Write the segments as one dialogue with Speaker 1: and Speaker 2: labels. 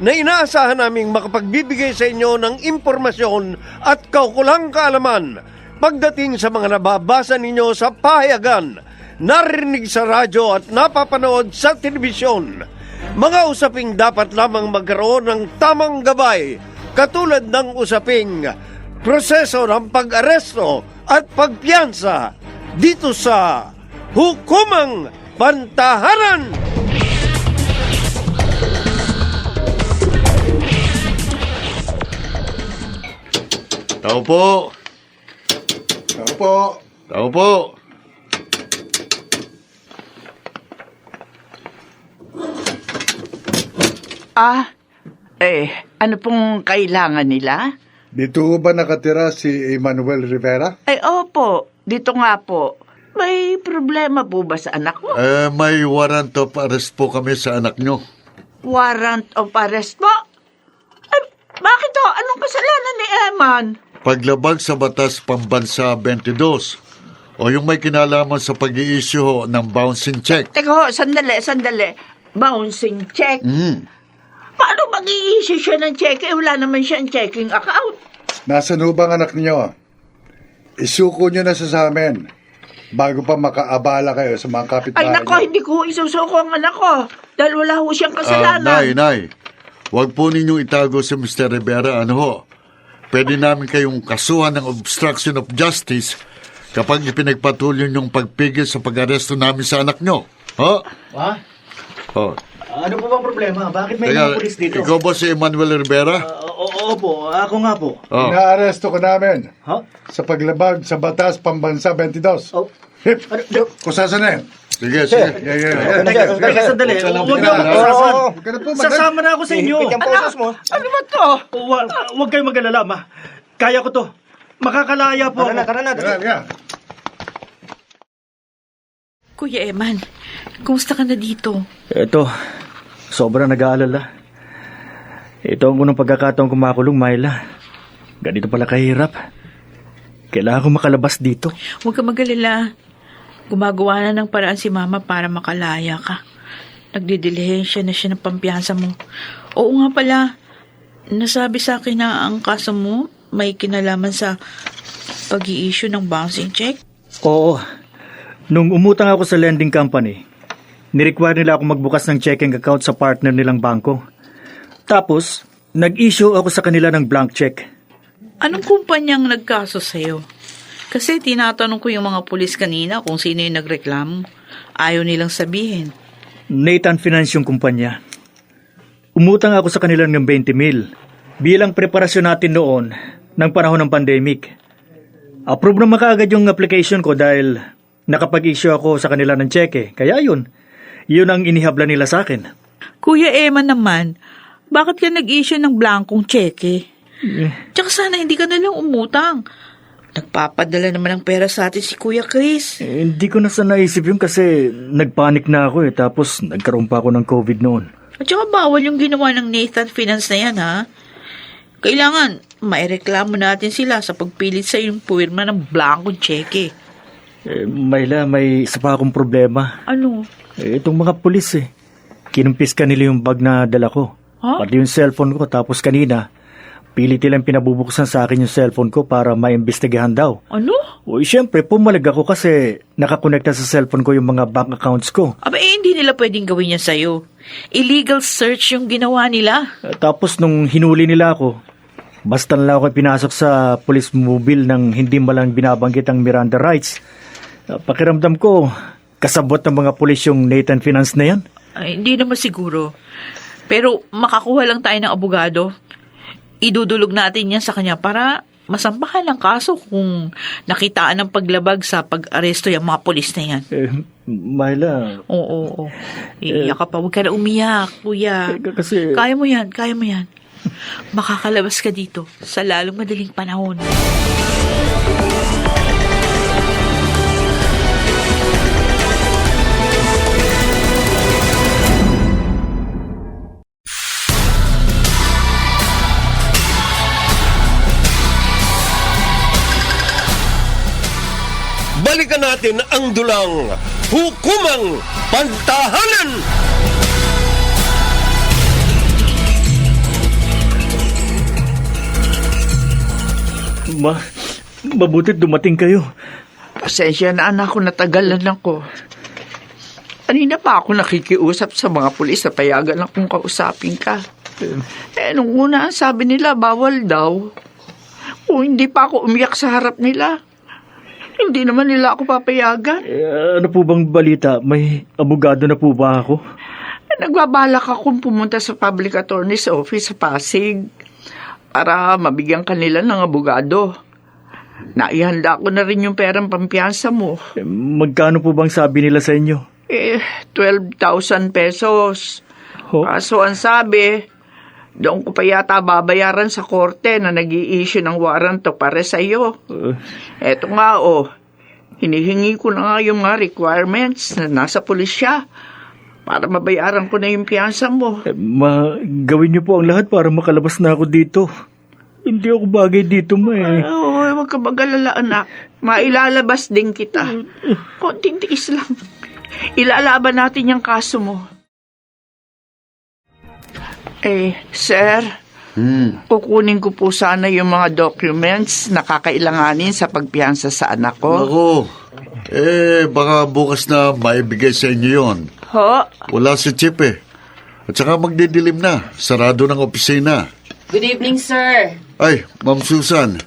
Speaker 1: na inaasahan naming makapagbibigay sa inyo ng impormasyon at kaukulang kaalaman pagdating sa mga nababasa ninyo sa pahayagan, narinig sa radyo at napapanood sa telebisyon. Mga usaping dapat lamang magkaroon ng tamang gabay katulad ng usaping proseso ng pag-aresto at pagpiyansa dito sa Hukumang Pantahanan!
Speaker 2: Tao po!
Speaker 3: Ako po.
Speaker 2: Tao po!
Speaker 4: Ah, eh, ano pong kailangan nila?
Speaker 3: Dito ba nakatira si Emmanuel Rivera?
Speaker 4: Ay, opo, dito nga po. May problema po ba sa anak mo?
Speaker 2: Eh, may warrant of arrest po kami sa anak nyo.
Speaker 4: Warrant of arrest po? Ay, bakit to? Anong kasalanan ni Eman?
Speaker 2: Paglabag sa Batas Pambansa 22 o yung may kinalaman sa pag issue ng bouncing check.
Speaker 4: Teka ho, sandali, sandali. Bouncing check.
Speaker 2: Hmm.
Speaker 4: Paano mag-i-issue siya ng check? Eh, wala naman siyang checking account.
Speaker 3: Nasaan ho bang anak niyo? Isuko niyo na sa sa amin bago pa makaabala kayo sa mga kapitbahay
Speaker 4: Ay, nako,
Speaker 3: niyo.
Speaker 4: hindi ko isusuko ang anak ko. Dahil wala ho siyang
Speaker 2: Ah,
Speaker 4: kasalanan.
Speaker 2: nay, nay. Huwag po ninyong itago si Mr. Rivera. Ano ho? Pwede namin kayong kasuhan ng obstruction of justice kapag ipinagpatuloy yung pagpigil sa pag-aresto namin sa anak nyo. Ho?
Speaker 5: Ha?
Speaker 2: Oh.
Speaker 5: Ano po bang problema? Bakit may
Speaker 2: Kaya,
Speaker 5: mga pulis dito?
Speaker 2: ikaw ba si Emmanuel Rivera?
Speaker 5: Ah, oo, oo po. Ako nga po.
Speaker 2: Oh.
Speaker 3: Inaaresto ko namin
Speaker 5: Ha?
Speaker 3: sa paglabag sa Batas Pambansa 22.
Speaker 5: Oh.
Speaker 3: Hip!
Speaker 5: Ano? no.
Speaker 3: Kusasan na yan.
Speaker 2: Sige, sige.
Speaker 3: Yeah, yeah, yeah.
Speaker 5: Teka, teka, sandali.
Speaker 3: Huwag
Speaker 5: niyo
Speaker 3: pinala.
Speaker 5: magsasan.
Speaker 3: Huwag ka na po, madam.
Speaker 5: Sasama na ako sa inyo.
Speaker 4: Ano ba to?
Speaker 5: Huwag, kayong mag-alala, ma. Kaya ko to. Makakalaya po ako.
Speaker 3: Yeah, yeah.
Speaker 6: Kuya Eman, kumusta ka na dito?
Speaker 7: Ito, sobrang nag-aalala. Ito ang unang pagkakataong kumakulong, Myla. Ganito pala kahirap. Kailangan ko makalabas dito.
Speaker 6: Huwag ka magalala. Gumagawa na ng paraan si Mama para makalaya ka. Nagdidilihensya na siya ng pampiyansa mo. Oo nga pala, nasabi sa akin na ang kaso mo may kinalaman sa pag issue ng bouncing check.
Speaker 7: Oo. Nung umutang ako sa lending company, nirequire nila ako magbukas ng checking account sa partner nilang bangko. Tapos, nag-issue ako sa kanila ng blank check.
Speaker 6: Anong kumpanyang nagkaso sa'yo? Kasi tinatanong ko yung mga pulis kanina kung sino yung nagreklamo. Ayaw nilang sabihin.
Speaker 7: Nathan Finance yung kumpanya. Umutang ako sa kanila ng 20 mil bilang preparasyon natin noon ng panahon ng pandemic. Approve na makaagad yung application ko dahil nakapag-issue ako sa kanila ng cheque. Kaya yun, yun ang inihabla nila sa akin.
Speaker 6: Kuya Emma naman, bakit ka nag-issue ng blankong cheque? Tsaka sana hindi ka nalang umutang. Nagpapadala naman ng pera sa atin si Kuya Chris.
Speaker 7: Eh, hindi ko na sa naisip yun kasi nagpanik na ako eh. Tapos nagkaroon pa ako ng COVID noon.
Speaker 6: At saka bawal yung ginawa ng Nathan Finance na yan, ha? Kailangan, maireklamo natin sila sa pagpilit sa yung puwirma ng blankong cheque.
Speaker 7: Eh, Mayla, may isa pa akong problema.
Speaker 6: Ano?
Speaker 7: Eh, itong mga pulis eh. Kinumpis ka nila yung bag na dala ko.
Speaker 6: Ha?
Speaker 7: Pati yung cellphone ko. Tapos kanina, pilit nilang pinabubuksan sa akin yung cellphone ko para maimbestigahan daw.
Speaker 6: Ano?
Speaker 7: Uy, syempre, pumalag ako kasi nakakonekta sa cellphone ko yung mga bank accounts ko.
Speaker 6: Aba, eh, hindi nila pwedeng gawin yan sa'yo. Illegal search yung ginawa nila.
Speaker 7: Eh, tapos nung hinuli nila ako, Basta na lang ako pinasok sa police mobile nang hindi malang binabanggit ang Miranda rights. Ah, Pakiramdam ko, kasabot ng mga pulis yung Nathan Finance na yan.
Speaker 6: Ay, hindi naman siguro. Pero makakuha lang tayo ng abogado. Idudulog natin yan sa kanya para masampahan ng kaso kung nakitaan ng paglabag sa pag-aresto yung mga polis na yan.
Speaker 7: Eh, Myla,
Speaker 6: Oo, oo. Iiyak ka pa. Huwag ka na umiyak, kuya.
Speaker 7: eh, kasi...
Speaker 6: Kaya mo yan, kaya mo yan. Makakalabas ka dito sa lalong madaling panahon.
Speaker 1: Balikan natin ang dulang hukumang pantahanan.
Speaker 7: Ma, mabutit dumating kayo.
Speaker 4: Pasensya na anak ko, natagalan ako. Kanina pa ako nakikiusap sa mga pulis na payagan akong kausapin ka. Eh, nung una, sabi nila, bawal daw. Kung hindi pa ako umiyak sa harap nila, hindi naman nila ako papayagan.
Speaker 7: Eh, ano po bang balita? May abogado na po ba ako?
Speaker 4: Eh, Nagbabalak akong pumunta sa public attorney's office sa Pasig para mabigyan kanila ng abogado. Naihanda ko na rin yung perang pampiyansa mo.
Speaker 7: Eh, magkano po bang sabi nila sa inyo?
Speaker 4: Eh, 12,000 pesos.
Speaker 7: Ho?
Speaker 4: Kaso ang sabi, doon ko pa yata babayaran sa korte na nag issue ng warrant to para sa iyo.
Speaker 7: Eh,
Speaker 4: Eto nga oh, hinihingi ko na nga yung mga requirements na nasa pulisya para mabayaran ko na yung piyansa mo.
Speaker 7: eh, ma, gawin niyo po ang lahat para makalabas na ako dito. Hindi ako bagay dito, ma eh.
Speaker 4: Oo, huwag ka mag-alala, anak. Mailalabas din kita. Konting tiis lang. Ilalaban natin yung kaso mo. Eh, sir,
Speaker 2: Hmm.
Speaker 4: kukunin ko po sana yung mga documents na kakailanganin sa pagpiyansa sa anak ko.
Speaker 2: Ako, eh, baka bukas na maibigay sa inyo yon.
Speaker 4: Ho?
Speaker 2: Wala si Chip eh. At saka magdidilim na. Sarado ng opisina.
Speaker 8: Good evening, sir.
Speaker 2: Ay, Ma'am Susan.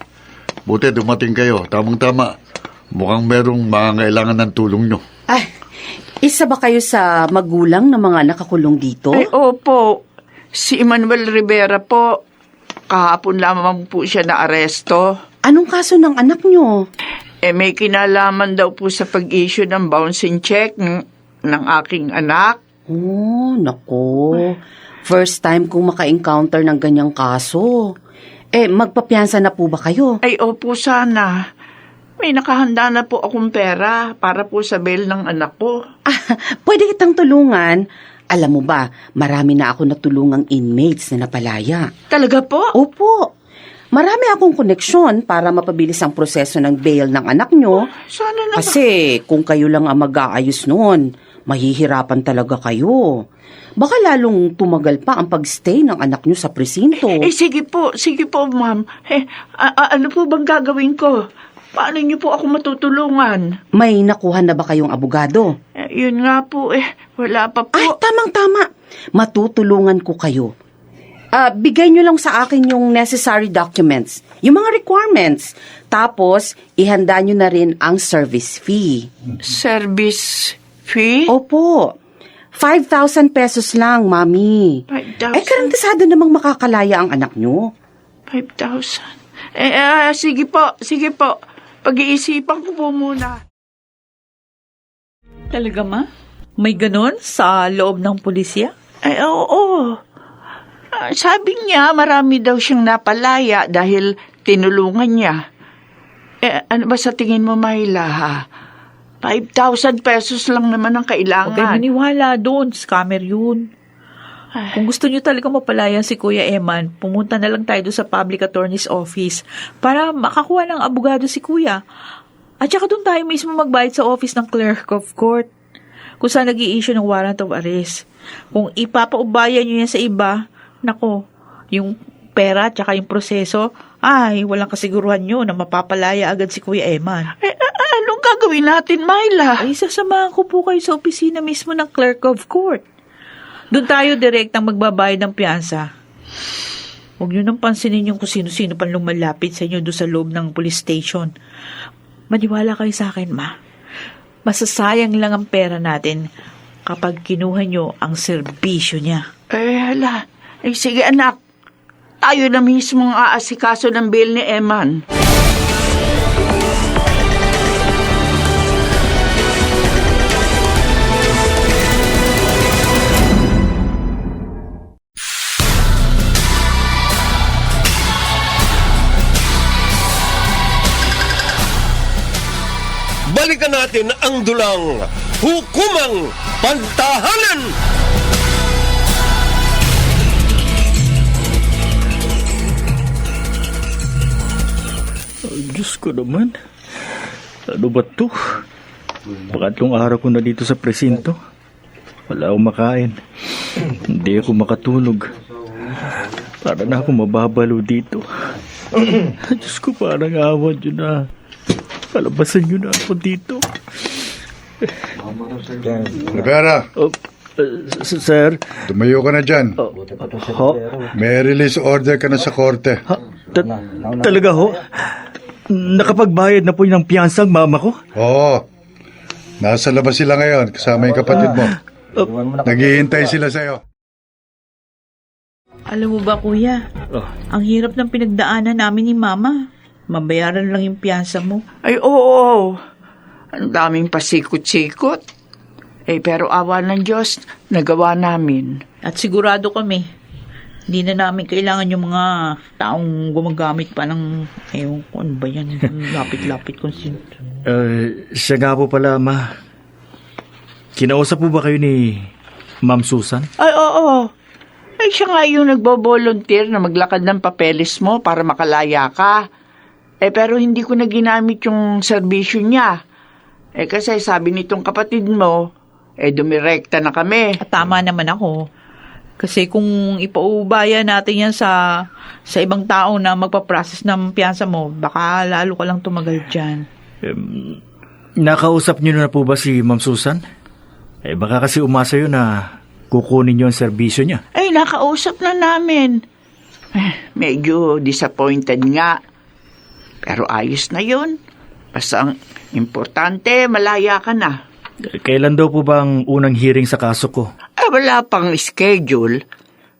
Speaker 2: Buti dumating kayo. Tamang-tama. Mukhang merong mangangailangan ng tulong nyo.
Speaker 8: Ay, isa ba kayo sa magulang ng mga nakakulong dito?
Speaker 4: Ay, opo. Si Emmanuel Rivera po. Kahapon lamang po siya na aresto.
Speaker 8: Anong kaso ng anak nyo?
Speaker 4: Eh, may kinalaman daw po sa pag-issue ng bouncing check ng, ng aking anak.
Speaker 8: Oh, nako. First time kong maka-encounter ng ganyang kaso. Eh, magpapiyansa na po ba kayo?
Speaker 4: Ay, opo sana. May nakahanda na po akong pera para po sa bail ng anak ko.
Speaker 8: Ah, pwede kitang tulungan. Alam mo ba, marami na ako natulungang inmates na napalaya.
Speaker 4: Talaga po?
Speaker 8: Opo. Marami akong koneksyon para mapabilis ang proseso ng bail ng anak nyo.
Speaker 4: Sana na
Speaker 8: Kasi kung kayo lang ang mag-aayos noon, mahihirapan talaga kayo. Baka lalong tumagal pa ang pagstay ng anak nyo sa presinto.
Speaker 4: Eh, sige po, sige po, ma'am. Eh, a- a- ano po bang gagawin ko? Paano niyo po ako matutulungan?
Speaker 8: May nakuha na ba kayong abogado?
Speaker 4: Eh, yun nga po, eh, wala pa po.
Speaker 8: Ay, tamang-tama. Matutulungan ko kayo. Ah, bigay nyo lang sa akin yung necessary documents, yung mga requirements. Tapos, ihanda nyo na rin ang service fee.
Speaker 4: Service fee?
Speaker 8: Opo. 5,000 pesos lang, mami.
Speaker 4: 5,000?
Speaker 8: Eh, karantisado namang makakalaya ang anak nyo.
Speaker 4: 5,000. Eh, ah, sige po, sige po. Pag-iisipan ko po muna.
Speaker 6: Talaga ma? May ganon sa loob ng pulisya?
Speaker 4: Ay, oo. Ah, sabi niya, marami daw siyang napalaya dahil tinulungan niya. Eh, ano ba sa tingin mo, Myla, ha? 5,000 pesos lang naman ang
Speaker 6: Huwag
Speaker 4: kailangan.
Speaker 6: maniwala doon. Scammer yun. Kung gusto nyo talaga mapalayan si Kuya Eman, pumunta na lang tayo doon sa public attorney's office para makakuha ng abogado si Kuya. At saka doon tayo mismo magbayad sa office ng clerk of court kung saan nag issue ng warrant of arrest. Kung ipapaubayan nyo yan sa iba, nako, yung pera at saka yung proseso, ay, walang kasiguruhan nyo na mapapalaya agad si Kuya Eman.
Speaker 4: Eh, anong gagawin natin, Myla?
Speaker 6: Ay, sasamahan ko po kayo sa opisina mismo ng clerk of court. Doon tayo direktang magbabayad ng piyansa. Huwag niyo nang pansinin yung kung sino-sino pang lumalapit sa inyo doon sa loob ng police station. Maniwala kayo sa akin, ma. Masasayang lang ang pera natin kapag kinuha niyo ang serbisyo niya.
Speaker 4: Eh, hala. Eh, sige anak. Tayo na mismo ang aasikaso ng bill ni Eman.
Speaker 1: Balikan natin ang dulang hukumang pantahanan.
Speaker 7: Ay, Diyos ko naman. Ano ba to? Pangatlong araw ko na dito sa presinto. Wala akong makain. Hindi ako makatulog. Para na ako mababalo dito. Diyos ko, parang awa nyo na. Palabasan nyo na ako dito.
Speaker 3: Rivera,
Speaker 7: Oh, uh, s- sir,
Speaker 3: tumayo ka na dyan.
Speaker 7: ho?
Speaker 3: May release order ka na sa korte.
Speaker 7: Ha? Ta- talaga ho? Nakapagbayad na po ng piyansang mama ko?
Speaker 3: Oo. Nasa labas sila ngayon, kasama yung kapatid mo. Naghihintay sila sa'yo.
Speaker 6: Alam mo ba, kuya?
Speaker 7: Oh.
Speaker 6: Ang hirap ng pinagdaanan namin ni mama. Mabayaran lang yung piyansa mo.
Speaker 4: Ay, oo. Ang daming pasikot-sikot. Eh, pero awa ng Diyos, nagawa namin.
Speaker 6: At sigurado kami, hindi na namin kailangan yung mga taong gumagamit pa ng, ewan ko, ano ba yan, lapit-lapit kung sino.
Speaker 7: Uh, siya nga po pala, ma. Kinausap po ba kayo ni Ma'am Susan?
Speaker 4: Ay, oo. Ay, siya nga yung nagbo-volunteer na maglakad ng papeles mo para makalaya ka. Eh, pero hindi ko na ginamit yung serbisyo niya. Eh, kasi sabi nitong kapatid mo, eh, dumirekta na kami.
Speaker 6: At tama naman ako. Kasi kung ipaubaya natin yan sa sa ibang tao na magpa-process ng piyansa mo, baka lalo ka lang tumagal dyan.
Speaker 7: Nakausap niyo na po ba si Ma'am Susan? Eh, baka kasi umasa yun na kukunin niyo ang serbisyo niya.
Speaker 4: Ay, nakausap na namin. Eh, medyo disappointed nga. Pero ayos na yun. Basta ang importante, malaya ka na.
Speaker 7: Kailan daw po ba ang unang hearing sa kaso ko?
Speaker 4: Eh, wala pang schedule.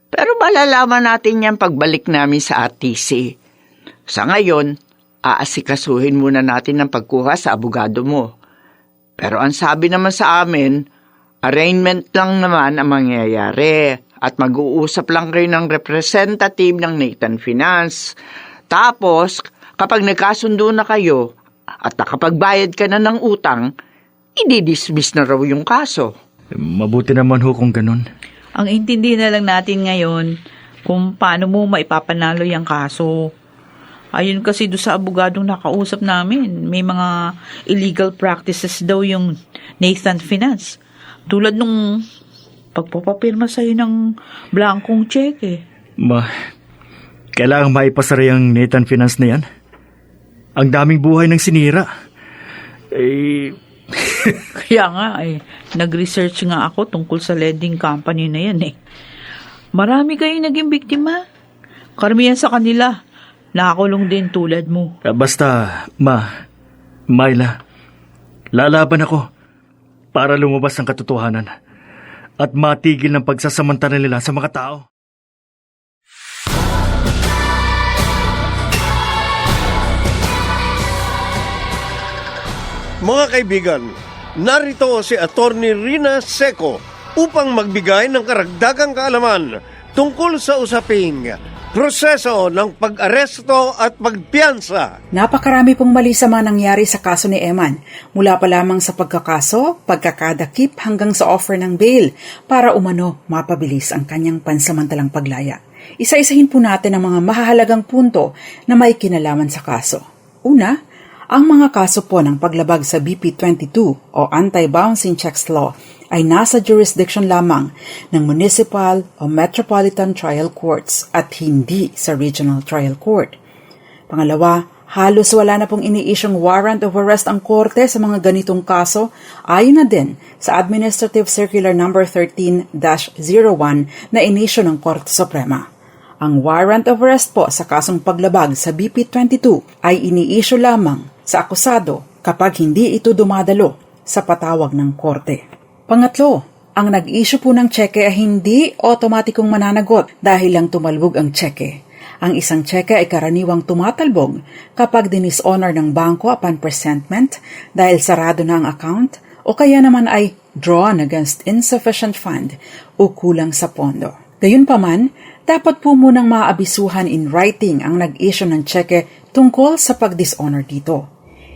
Speaker 4: Pero malalaman natin yan pagbalik namin sa RTC. Sa ngayon, aasikasuhin muna natin ang pagkuha sa abogado mo. Pero ang sabi naman sa amin, arraignment lang naman ang mangyayari at mag-uusap lang kayo ng representative ng Nathan Finance. Tapos, kapag nagkasundo na kayo at nakapagbayad ka na ng utang, i-dismiss na raw yung kaso.
Speaker 7: Eh, Mabuti naman ho kung ganun.
Speaker 6: Ang intindi na lang natin ngayon kung paano mo maipapanalo yung kaso. Ayun kasi do sa abogadong nakausap namin, may mga illegal practices daw yung Nathan Finance. Tulad nung pagpapapirma sa'yo ng blankong cheque.
Speaker 7: Ma, kailangan maipasara yung Nathan Finance na yan. Ang daming buhay ng sinira. Eh,
Speaker 6: Kaya nga eh, nag-research nga ako tungkol sa lending company na yan eh. Marami kayong naging biktima. Karamihan sa kanila, nakakulong din tulad mo.
Speaker 7: Ah, Basta, ma, Myla, lalaban ako para lumabas ang katotohanan at matigil ng pagsasamantala nila sa mga tao.
Speaker 1: Mga kaibigan, narito si Attorney Rina Seco upang magbigay ng karagdagang kaalaman tungkol sa usaping proseso ng pag-aresto at pagpiyansa.
Speaker 9: Napakarami pong mali sa mga nangyari sa kaso ni Eman, mula pa lamang sa pagkakaso, pagkakadakip hanggang sa offer ng bail para umano mapabilis ang kanyang pansamantalang paglaya. Isa-isahin po natin ang mga mahahalagang punto na may kinalaman sa kaso. Una, ang mga kaso po ng paglabag sa BP22 o Anti-Bouncing Checks Law ay nasa jurisdiction lamang ng municipal o metropolitan trial courts at hindi sa regional trial court. Pangalawa, halos wala na pong iniisyong warrant of arrest ang korte sa mga ganitong kaso ayon na din sa Administrative Circular No. 13-01 na inisyo ng Korte Suprema. Ang warrant of arrest po sa kasong paglabag sa BP22 ay ini-issue lamang sa akusado kapag hindi ito dumadalo sa patawag ng korte. Pangatlo, ang nag-issue po ng tseke ay hindi otomatikong mananagot dahil lang tumalbog ang tseke. Ang isang tseke ay karaniwang tumatalbog kapag dishonor ng bangko upon presentment dahil sarado na ang account o kaya naman ay drawn against insufficient fund o kulang sa pondo. Gayunpaman, dapat po munang maabisuhan in writing ang nag-issue ng tseke tungkol sa pag-dishonor dito.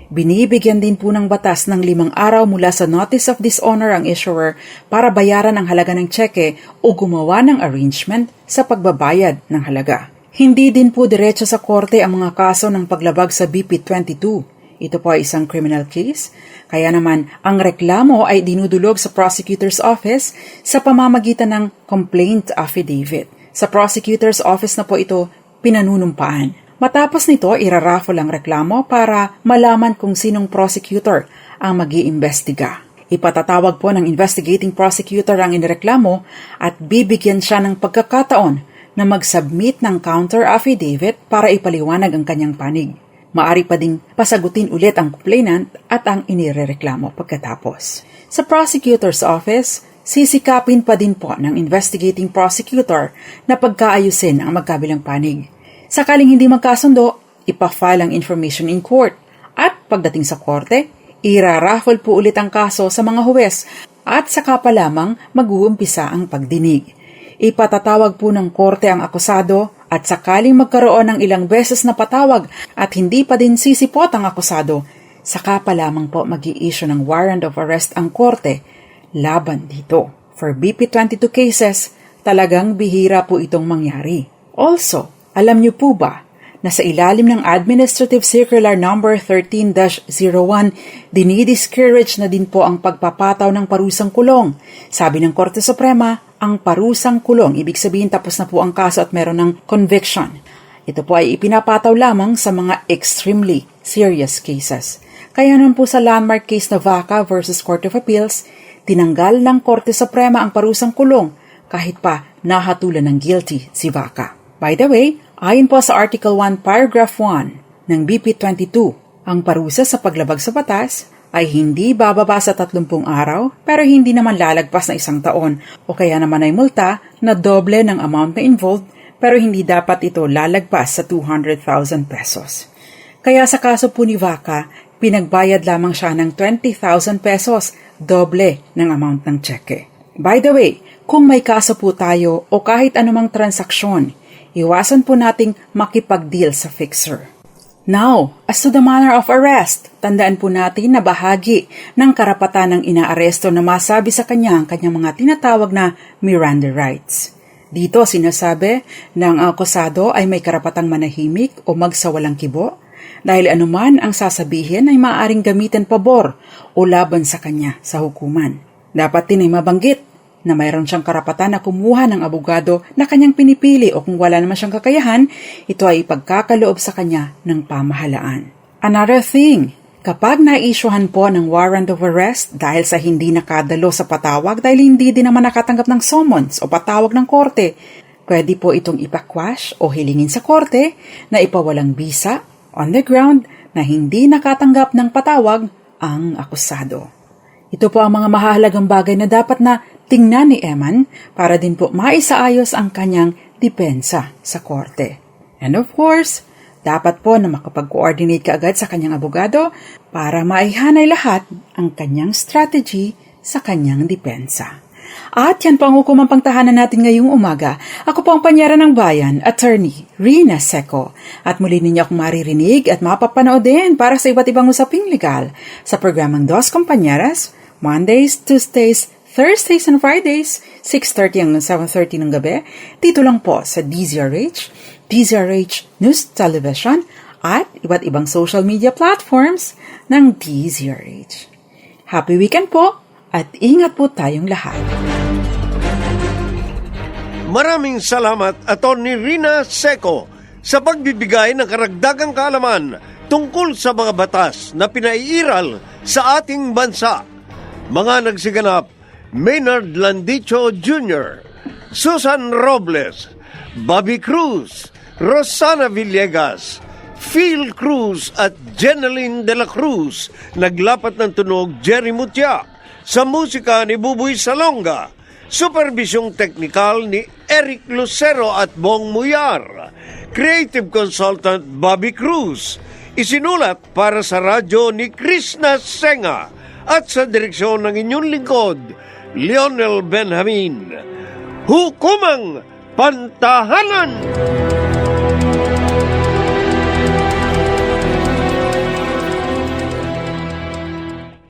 Speaker 9: Binibigyan din po ng batas ng limang araw mula sa notice of dishonor ang issuer para bayaran ang halaga ng tseke o gumawa ng arrangement sa pagbabayad ng halaga. Hindi din po diretso sa korte ang mga kaso ng paglabag sa BP22. Ito po ay isang criminal case, kaya naman ang reklamo ay dinudulog sa prosecutor's office sa pamamagitan ng complaint affidavit. Sa prosecutor's office na po ito pinanunumpaan. Matapos nito, iraraffle ang reklamo para malaman kung sinong prosecutor ang mag iimbestiga Ipatatawag po ng investigating prosecutor ang inireklamo at bibigyan siya ng pagkakataon na mag-submit ng counter affidavit para ipaliwanag ang kanyang panig. Maari pa ding pasagutin ulit ang complainant at ang inirereklamo pagkatapos. Sa prosecutor's office, sisikapin pa din po ng investigating prosecutor na pagkaayusin ang magkabilang panig. Sakaling hindi magkasundo, ipafile ang information in court at pagdating sa korte, iraraffle po ulit ang kaso sa mga huwes at saka pa lamang mag-uumpisa ang pagdinig. Ipatatawag po ng korte ang akusado at sakaling magkaroon ng ilang beses na patawag at hindi pa din sisipot ang akusado, saka pa lamang po mag issue ng warrant of arrest ang korte laban dito. For BP22 cases, talagang bihira po itong mangyari. Also, alam niyo po ba na sa ilalim ng Administrative Circular Number 13-01, dinidiscourage na din po ang pagpapataw ng parusang kulong. Sabi ng Korte Suprema, ang parusang kulong, ibig sabihin tapos na po ang kaso at meron ng conviction. Ito po ay ipinapataw lamang sa mga extremely serious cases. Kaya naman po sa landmark case na Vaca versus Court of Appeals, tinanggal ng Korte Suprema ang parusang kulong kahit pa nahatulan ng guilty si Vaca. By the way, ayon po sa Article 1, Paragraph 1 ng BP22, ang parusa sa paglabag sa batas ay hindi bababa sa 30 araw pero hindi naman lalagpas na isang taon o kaya naman ay multa na doble ng amount na involved pero hindi dapat ito lalagpas sa 200,000 pesos. Kaya sa kaso po ni Vaca, pinagbayad lamang siya ng 20,000 pesos, doble ng amount ng cheque. By the way, kung may kaso po tayo o kahit anumang transaksyon, iwasan po nating makipag-deal sa fixer. Now, as to the manner of arrest, tandaan po natin na bahagi ng karapatan ng inaaresto na masabi sa kanya ang kanyang mga tinatawag na Miranda rights. Dito sinasabi na ang akusado ay may karapatang manahimik o magsawalang kibo dahil anuman ang sasabihin ay maaaring gamitin pabor o laban sa kanya sa hukuman. Dapat din ay mabanggit na mayroon siyang karapatan na kumuha ng abogado na kanyang pinipili o kung wala naman siyang kakayahan, ito ay ipagkakaloob sa kanya ng pamahalaan. Another thing, kapag naisyuhan po ng warrant of arrest dahil sa hindi nakadalo sa patawag dahil hindi din naman nakatanggap ng summons o patawag ng korte, pwede po itong ipakwash o hilingin sa korte na ipawalang bisa on the ground na hindi nakatanggap ng patawag ang akusado. Ito po ang mga mahalagang bagay na dapat na tingnan ni Eman para din po maisaayos ang kanyang depensa sa korte. And of course, dapat po na makapag-coordinate ka agad sa kanyang abogado para maihanay lahat ang kanyang strategy sa kanyang depensa. At yan po ang hukumang pangtahanan natin ngayong umaga. Ako po ang panyara ng bayan, attorney Rina Seco. At muli ninyo akong maririnig at mapapanood din para sa iba't ibang usaping legal sa programang Dos Compañeras, Mondays, Tuesdays, Thursdays and Fridays, 6.30 hanggang 7.30 ng gabi, dito lang po sa DZRH, DZRH News Television, at iba't ibang social media platforms ng DZRH. Happy weekend po at ingat po tayong lahat.
Speaker 1: Maraming salamat, Atty. Rina Seco, sa pagbibigay ng karagdagang kaalaman tungkol sa mga batas na pinaiiral sa ating bansa. Mga nagsiganap, Maynard Landicho Jr., Susan Robles, Bobby Cruz, Rosana Villegas, Phil Cruz at Jeneline de la Cruz. Naglapat ng tunog Jerry Mutia. Sa musika ni Buboy Salonga. Supervisyong teknikal ni Eric Lucero at Bong Muyar. Creative consultant Bobby Cruz. Isinulat para sa radyo ni Krishna Senga at sa direksyon ng inyong lingkod, Lionel Benjamin. Hukumang Pantahanan!